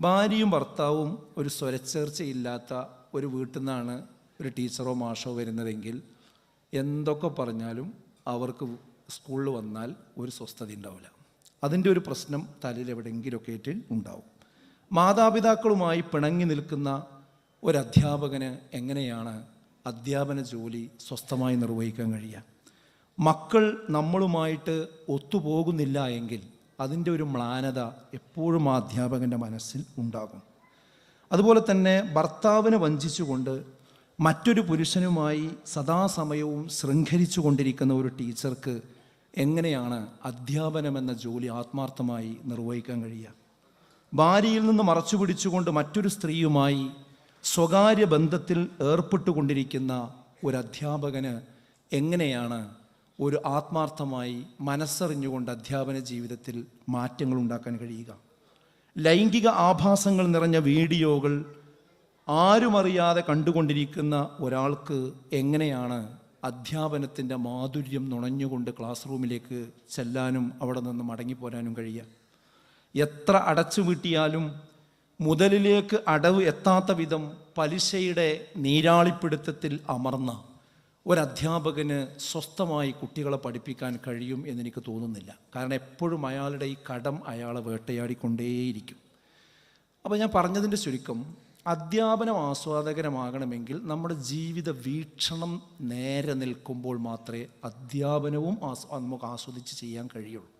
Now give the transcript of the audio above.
ഭാര്യയും ഭർത്താവും ഒരു സ്വരച്ചേർച്ചയില്ലാത്ത ഒരു വീട്ടിൽ നിന്നാണ് ഒരു ടീച്ചറോ മാഷോ വരുന്നതെങ്കിൽ എന്തൊക്കെ പറഞ്ഞാലും അവർക്ക് സ്കൂളിൽ വന്നാൽ ഒരു സ്വസ്ഥത ഉണ്ടാവില്ല. അതിന്റെ ഒരു പ്രശ്നം തലയിൽ എവിടെയെങ്കിലുമൊക്കെ ഉണ്ടാവും. മാതാപിതാക്കളുമായി പിണങ്ങി നിൽക്കുന്ന ഒരു എങ്ങനെയാണ് അധ്യാപന ജോലി സ്വസ്ഥമായി നിർവഹിക്കാൻ കഴിയുക? മക്കൾ നമ്മളുമായിട്ട് ഒത്തുപോകുന്നില്ല എങ്കിൽ അതിന്റെ ഒരു മ്ലാനത എപ്പോഴും അധ്യാപകന്റെ മനസ്സിൽ ഉണ്ടാകും. അതുപോലെ തന്നെ ഭർത്താവിനെ വഞ്ചിച്ചുകൊണ്ട് മറ്റൊരു പുരുഷനുമായി സദാസമയവും ശൃംഖരിച്ചു കൊണ്ടിരിക്കുന്ന ഒരു ടീച്ചർക്ക് എങ്ങനെയാണ് അധ്യാപനം എന്ന ജോലി ആത്മാർത്ഥമായി നിർവഹിക്കാൻ കഴിയുക? ഭാര്യയിൽ നിന്ന് മറച്ചു പിടിച്ചുകൊണ്ട് മറ്റൊരു സ്ത്രീയുമായി സ്വകാര്യ ബന്ധത്തിൽ ഏർപ്പെട്ടുകൊണ്ടിരിക്കുന്ന ഒരു അധ്യാപകന് എങ്ങനെയാണ് ഒരു ആത്മാർത്ഥമായി മനസ്സറിഞ്ഞുകൊണ്ട് അധ്യാപന ജീവിതത്തിൽ മാറ്റങ്ങൾ ഉണ്ടാക്കാൻ കഴിയുക. ലൈംഗിക ആഭാസങ്ങൾ നിറഞ്ഞ വീഡിയോകൾ ആരുമറിയാതെ കണ്ടുകൊണ്ടിരിക്കുന്ന ഒരാൾക്ക് എങ്ങനെയാണ് അധ്യാപനത്തിന്റെ മാധുര്യം നുണഞ്ഞുകൊണ്ട് ക്ലാസ് റൂമിലേക്ക് ചെല്ലാനും അവിടെ നിന്ന് മടങ്ങിപ്പോരാനും കഴിയുക? എത്ര അടച്ചു വീട്ടിയാലും മുതലിലേക്ക് അടവ് എത്താത്ത വിധം പലിശയുടെ നീരാളിപ്പിടുത്തത്തിൽ അമർന്ന ഒരധ്യാപകന് സ്വസ്ഥമായി കുട്ടികളെ പഠിപ്പിക്കാൻ കഴിയും എന്നെനിക്ക് തോന്നുന്നില്ല. കാരണം എപ്പോഴും അയാളുടെ ഈ കടം അയാളെ വേട്ടയാടിക്കൊണ്ടേയിരിക്കും. അപ്പോൾ ഞാൻ പറഞ്ഞതിന്റെ ചുരുക്കം അധ്യാപനം ആസ്വാദകരമാകണമെങ്കിൽ നമ്മുടെ ജീവിത വീക്ഷണം നേരെ നിൽക്കുമ്പോൾ മാത്രമേ അധ്യാപനവും നമുക്ക് ആസ്വദിച്ച് ചെയ്യാൻ കഴിയുള്ളൂ.